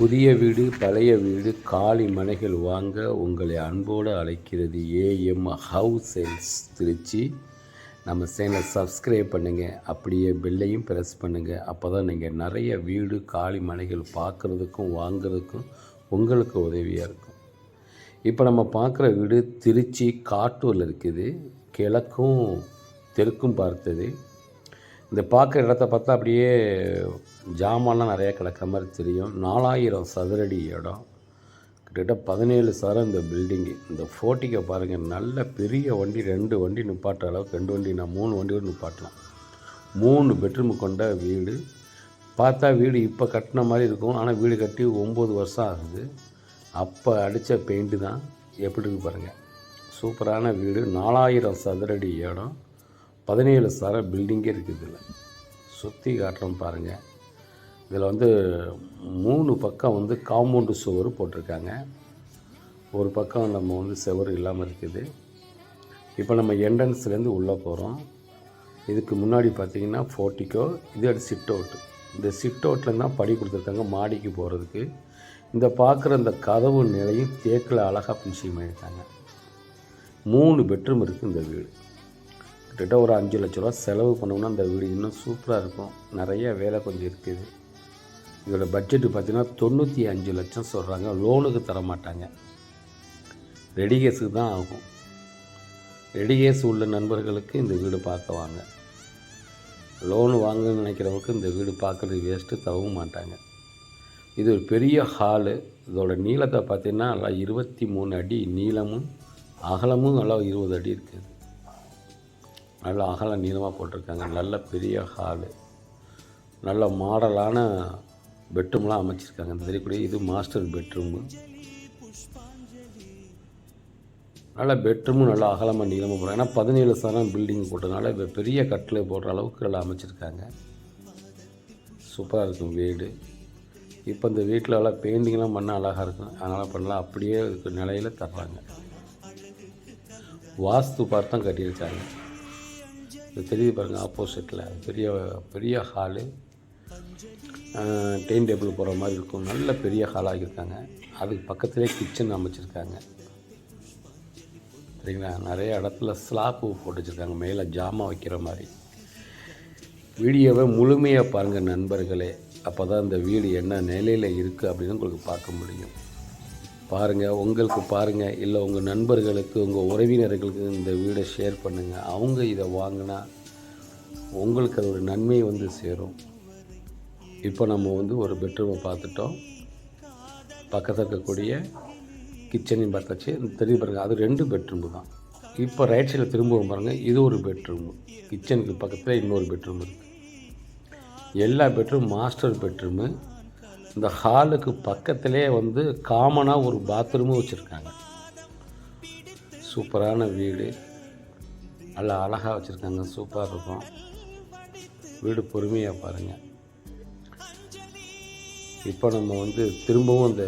புதிய வீடு பழைய வீடு காலி மனைகள் வாங்க உங்களை அன்போடு அழைக்கிறது ஏஎம் ஹவுஸ் சேல்ஸ் திருச்சி. நம்ம சேனலை சப்ஸ்கிரைப் பண்ணுங்கள் அப்படியே பெல்லையும் ப்ரெஸ் பண்ணுங்கள் அப்போ தான் நீங்கள் நிறைய வீடு காலி மனைகள் பார்க்குறதுக்கும் வாங்குறதுக்கும் உங்களுக்கு உதவியாக இருக்கும். இப்போ நம்ம பார்க்குற வீடு திருச்சி காட்டூரில் இருக்குது. கிழக்கும் தெற்கும் பார்த்தது. இந்த பார்க்குற இடத்த பார்த்தா அப்படியே ஜாமான்லாம் நிறையா கிடக்கிற மாதிரி தெரியும். நாலாயிரம் சதுரடி இடம். கிட்டத்தட்ட பதினேழு சதுரம் இந்த பில்டிங்கு இந்த ஃபோட்டிக்கை பாருங்கள் நல்ல பெரிய வண்டி ரெண்டு வண்டி நிப்பாட்டுற அளவுக்கு ரெண்டு வண்டி நான் மூணு வண்டி கூட நிப்பாட்டலாம். மூணு பெட்ரூம் கொண்ட வீடு. பார்த்தா வீடு இப்போ கட்டின மாதிரி இருக்கும். ஆனால் வீடு கட்டி ஒம்பது வருஷம் ஆகுது. அப்போ அடித்த பெயிண்ட்டு தான். எப்படி இருக்கு பாருங்கள் சூப்பரான வீடு. நாலாயிரம் சதுரடி இடம். பதினேழு சர பில்டிங்கே இருக்குது இதில். சுற்றி காட்டுறோம் பாருங்கள் இதில் வந்து மூணு பக்கம் வந்து காம்பவுண்டு சுவர் போட்டிருக்காங்க. ஒரு பக்கம் நம்ம வந்து சுவர் இல்லாமல் இருக்குது. இப்போ நம்ம என்ட்ரன்ஸ்லேருந்து உள்ளே போகிறோம். இதுக்கு முன்னாடி பார்த்திங்கன்னா ஃபோர்ட்டிக்கோ இது அது சிட் அவுட்டு. இந்த சிட் அவுட்டில் தான் படி கொடுத்துருக்காங்க மாடிக்கு போகிறதுக்கு. இந்த பார்க்குற இந்த கதவு நிலையும் தேக்கில் அழகாக ஃபினிஷிங் பண்ணியிருக்காங்க. மூணு பெட்ரூம் இருக்குது இந்த வீடு. கிட்டத்தட்ட ஒரு அஞ்சு லட்ச ரூபா செலவு பண்ணோம்னா அந்த வீடு இன்னும் சூப்பராக இருக்கும். நிறைய வேலை கொஞ்சம் இருக்குது. இதோட பட்ஜெட்டு பார்த்தீங்கன்னா தொண்ணூற்றி அஞ்சு லட்சம் சொல்கிறாங்க லோனுக்கு தர மாட்டாங்க. ரெடி கேஸுக்கு தான் ஆகும். ரெடி கேஸ் உள்ள நண்பர்களுக்கு இந்த வீடு பார்க்க வாங்க. லோனு வாங்கணும்னு நினைக்கிறவங்களுக்கு இந்த வீடு பார்க்குறது வேஸ்ட்டு தரவும் மாட்டாங்க. இது ஒரு பெரிய ஹாலு இதோட நீளத்தை பார்த்தீங்கன்னா நல்லா இருபத்தி மூணு அடி நீளமும் அகலமும் நல்லா இருபது அடி இருக்குது. நல்ல அகல நீளமாக போட்டிருக்காங்க. நல்ல பெரிய ஹாலு நல்ல மாடலான பெட்ரூம்லாம் அமைச்சிருக்காங்க. இந்த தெரியக்கூடிய இது மாஸ்டர் பெட்ரூமு நல்ல பெட்ரூமும் நல்லா அகலமாக நீளமாக போடுறாங்க. ஏன்னா பதினேழு சரம் பில்டிங் போட்டதுனால இப்போ பெரிய கட்டில் போடுற அளவுக்கு நல்லா அமைச்சிருக்காங்க. சூப்பராக இருக்கும் வீடு. இப்போ இந்த வீட்டில் எல்லாம் பெயிண்டிங்லாம் பண்ண அழகாக இருக்கும். அதனால் பண்ணலாம். அப்படியே இருக்கிற நிலையில் தர்றாங்க. வாஸ்து பார்த்து தான் கட்டியிருக்காங்க. இது தெரியுது பாருங்கள் ஆப்போசிட்டில் பெரிய பெரிய ஹாலு டைன் டேபிள் போகிற மாதிரி இருக்கும். நல்ல பெரிய ஹாலாக இருக்காங்க அதுக்கு பக்கத்துலேயே கிச்சன் அமைச்சிருக்காங்க. சரிங்களா? நிறைய இடத்துல ஸ்லாப்பு போட்டு வச்சுருக்காங்க மேலே ஜாமான் வைக்கிற மாதிரி. வீடியோவை முழுமையாக பாருங்கள் நண்பர்களே. அப்போ தான் இந்த வீடு என்ன நிலையில் இருக்குது அப்படின்னு உங்களுக்கு பார்க்க முடியும். பாருங்கள் உங்களுக்கு பாருங்கள் இல்லை உங்கள் நண்பர்களுக்கு உங்கள் உறவினர்களுக்கு இந்த வீடை ஷேர் பண்ணுங்கள் அவங்க இதை வாங்கினா உங்களுக்கு அது ஒரு நன்மை வந்து சேரும். இப்போ நம்ம வந்து ஒரு பெட்ரூமை பார்த்துட்டோம். பக்கத்தில் இருக்கக்கூடிய கிச்சனையும் பார்த்தாச்சு தெரிஞ்சு பாருங்கள் அது ரெண்டு பெட்ரூமு தான். இப்போ ரைட் சைடில் திரும்பவும் பாருங்கள் இது ஒரு பெட்ரூமு கிச்சனுக்கு பக்கத்தில் இன்னொரு பெட்ரூம் இருக்குது எல்லா பெட்ரூம் மாஸ்டர் பெட்ரூமு இந்த ஹாலுக்கு பக்கத்திலே வந்து காமனாக ஒரு பாத்ரூமும் வச்சுருக்காங்க. சூப்பரான வீடு. நல்லா அழகாக வச்சுருக்காங்க. சூப்பராக இருக்கும். வீடு பொறுமையாக பாருங்கள் இப்போ நம்ம வந்து திரும்பவும் அந்த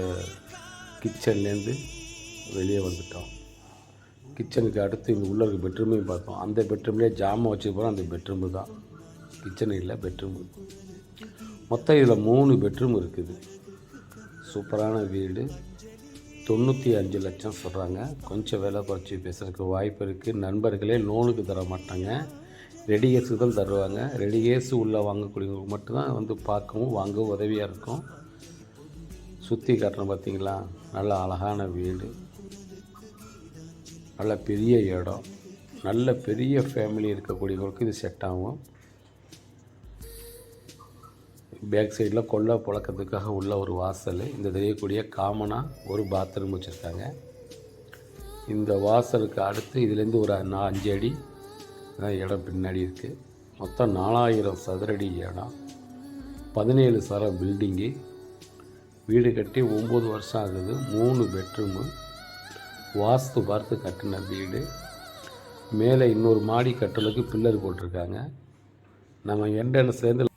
கிச்சன்லேருந்து வெளியே வந்துட்டோம். கிச்சனுக்கு அடுத்து இங்கே உள்ள இருக்க பெட்ரூமையும் பார்த்தோம். அந்த பெட்ரூம்லேயே ஜாமான் வச்சுருப்போம் அந்த பெட்ரூமு தான். கிச்சன் இல்லை பெட்ரூம் மொத்தம் இதில் மூணு பெட்ரூம் இருக்குது. சூப்பரான வீடு. தொண்ணூற்றி அஞ்சு லட்சம் சொல்கிறாங்க கொஞ்சம் விலை குறைச்சி பேசுகிறதுக்கு வாய்ப்பு இருக்குது நண்பர்களே லோனுக்கு தர மாட்டாங்க. ரெடி கேஸுக்கு தான் தருவாங்க. ரெடி கேஸு உள்ளே வாங்கக்கூடியவங்களுக்கு மட்டும்தான் வந்து பார்க்கவும் வாங்கவும் உதவியாக இருக்கும். சுற்றி காட்டுறோம் பார்த்தீங்களா நல்ல அழகான வீடு. நல்ல பெரிய இடம். நல்ல பெரிய ஃபேமிலி இருக்கக்கூடியவங்களுக்கு இது செட் ஆகும். பேக் சைடில் கொல்லை புழக்கத்துக்காக உள்ள ஒரு வாசல். இந்த தெரியக்கூடிய காமனாக ஒரு பாத்ரூம் வச்சுருக்காங்க. இந்த வாசலுக்கு அடுத்து இதுலேருந்து ஒரு நா அஞ்சு அடி தான் இடம் பின்னாடி இருக்குது மொத்தம் நாலாயிரம் சதுரடி இடம். பதினேழு சர பில்டிங்கு. வீடு கட்டி ஒம்பது வருஷம் ஆகுது. மூணு பெட்ரூமு. வாஸ்து பார்த்து கட்டின வீடு. மேலே இன்னொரு மாடி கட்டலுக்கு பில்லர் போட்டிருக்காங்க. நம்ம என்ட்ரன்ஸ்லேருந்து